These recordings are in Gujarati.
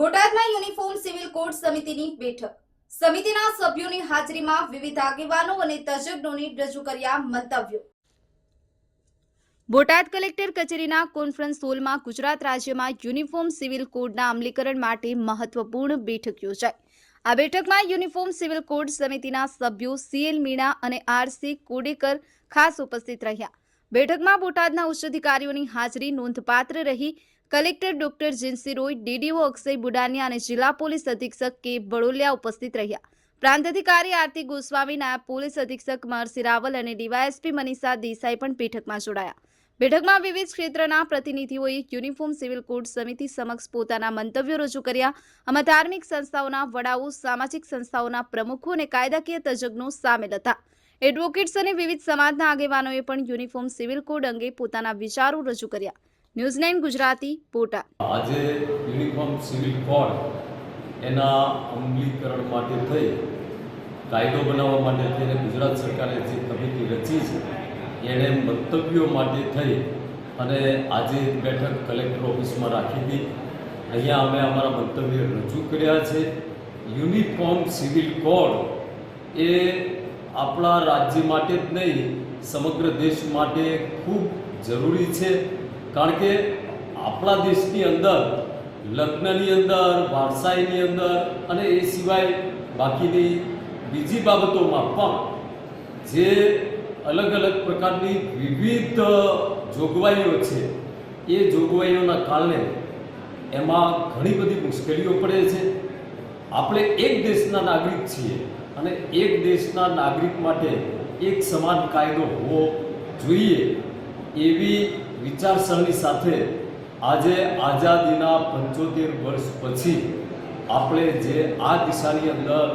બોટાદમાં યુનિફોર્મ સિવિલ કોડ સમિતિની બેઠક. સમિતિના સભ્યોની હાજરીમાં વિવિધ આગેવાનો અને તજજ્ઞોની રજૂ કર્યા મંતવ્યો. બોટાદ કલેક્ટર કચેરીના કોન્ફરન્સ હોલમાં ગુજરાત રાજ્યમાં યુનિફોર્મ સિવિલ કોડના અમલીકરણ માટે મહત્વપૂર્ણ બેઠક યોજાઈ. આ બેઠકમાં યુનિફોર્મ સિવિલ કોડ સમિતિના સભ્યો સીએલ મીણા અને આરસી કોડેકર ખાસ ઉપસ્થિત રહ્યા. બેઠકમાં બોટાદના ઉચ્ચ અધિકારીઓની હાજરી નોંધપાત્ર રહી. Collector doctor Jinsi Roy, DDO Akshay Budania અને જિલ્લા પોલીસ અધિક્ષક કે બડોલિયા ઉપસ્થિત રહ્યા. પ્રાંત અધિકારી આરતી ગોસ્વામી નાયબ પોલીસ અધિક્ષક મહર્ષિ રાવલ અને ડીવાયએસપી મનીષા દેસાઈ પણ બેઠકમાં જોડાયા. બેઠકમાં વિવિધ ક્ષેત્રના પ્રતિનિધિઓએ યુનિફોર્મ સિવિલ કોડ સમિતિ સમક્ષ પોતાના મંતવ્યો રજૂ કર્યા. આમાં ધાર્મિક સંસ્થાઓના વડાઓ, સામાજિક સંસ્થાઓના પ્રમુખો અને કાયદાકીય તજજ્ઞો સામેલ હતા. એડવોકેટ્સ અને વિવિધ સમાજના આગેવાનોએ પણ યુનિફોર્મ સિવિલ કોડ અંગે પોતાના વિચારો રજૂ કર્યા. ન્યૂઝ નાઇન ગુજરાતી, પોટા. આજે યુનિફોર્મ સિવિલ કોડ એના અમલીકરણ માટે થઈ, કાયદો બનાવવા માટે થઈને ગુજરાત સરકારે જે કમિટી રચી છે એણે મંતવ્યો માટે થઈ અને આજે બેઠક કલેક્ટર ઓફિસમાં રાખી હતી. અહીંયા અમે અમારા મંતવ્ય રજૂ કર્યા છે. યુનિફોર્મ સિવિલ કોડ એ આપણા રાજ્ય માટે જ નહીં, સમગ્ર દેશ માટે ખૂબ જરૂરી છે. કારણ કે આપણા દેશની અંદર, લગ્નની અંદર, વારસાઈની અંદર અને એ સિવાય બાકીની બીજી બાબતોમાં પણ જે અલગ અલગ પ્રકારની વિવિધ જોગવાઈઓ છે, એ જોગવાઈઓના કારણે એમાં ઘણી બધી મુશ્કેલીઓ પડે છે. આપણે એક દેશના નાગરિક છીએ અને એક દેશના નાગરિક માટે એક સમાન કાયદો હોવો જોઈએ એવી વિચારસરણી સાથે આજે આઝાદીના પંચોતેર વર્ષ પછી આપણે જે આ દિશાની અંદર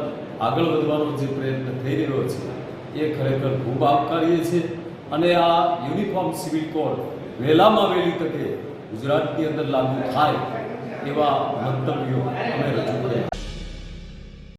આગળ વધવાનો જે પ્રયત્ન થઈ રહ્યો છે, એ ખરેખર ખૂબ આવકારીએ છે અને આ યુનિફોર્મ સિવિલ કોડ વહેલામાં વહેલી તકે ગુજરાતની અંદર લાગુ થાય એવા મંતવ્યો અમે રજૂ કર્યા.